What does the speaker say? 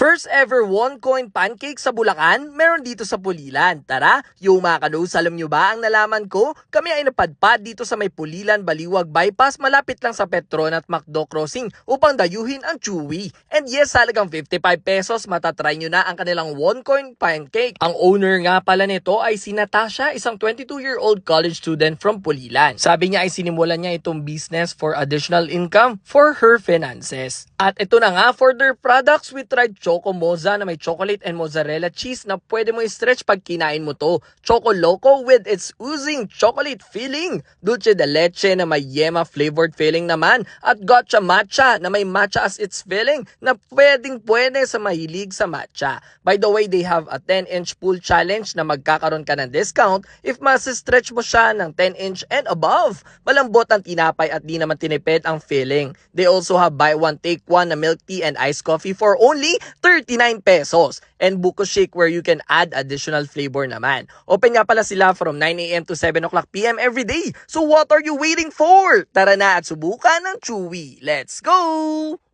First ever one coin pancake sa Bulacan, meron dito sa Pulilan. Tara, yung mga kanus, alam nyo ba ang nalaman ko? Kami ay napadpad dito sa may Pulilan Baliwag Bypass malapit lang sa Petron at Macdo Crossing upang dayuhin ang Chewy. And yes, halagang 55 pesos, matatry nyo na ang kanilang one coin pancake. Ang owner nga pala nito ay si Natasha, isang 22-year-old college student from Pulilan. Sabi niya ay sinimulan niya itong business for additional income for her finances. At ito na nga, for their products, we tried Choco Moza na may chocolate and mozzarella cheese na pwede mo i-stretch pag kinain mo to. Choco Loco with its oozing chocolate filling. Dulce de leche na may yema flavored filling naman. At gotcha matcha na may matcha as its filling na pwedeng pwede sa mahilig sa matcha. By the way, they have a 10-inch pool challenge na magkakaroon ka ng discount if mas-stretch mo siya ng 10-inch and above. Malambot ang tinapay at di naman tinipid ang filling. They also have buy one take one na milk tea and iced coffee for only 39 pesos. And buko shake where you can add additional flavor naman. Open nga pala sila from 9am to 7 o'clock PM every day. So what are you waiting for? Tara na at subukan ng Chewy. Let's go!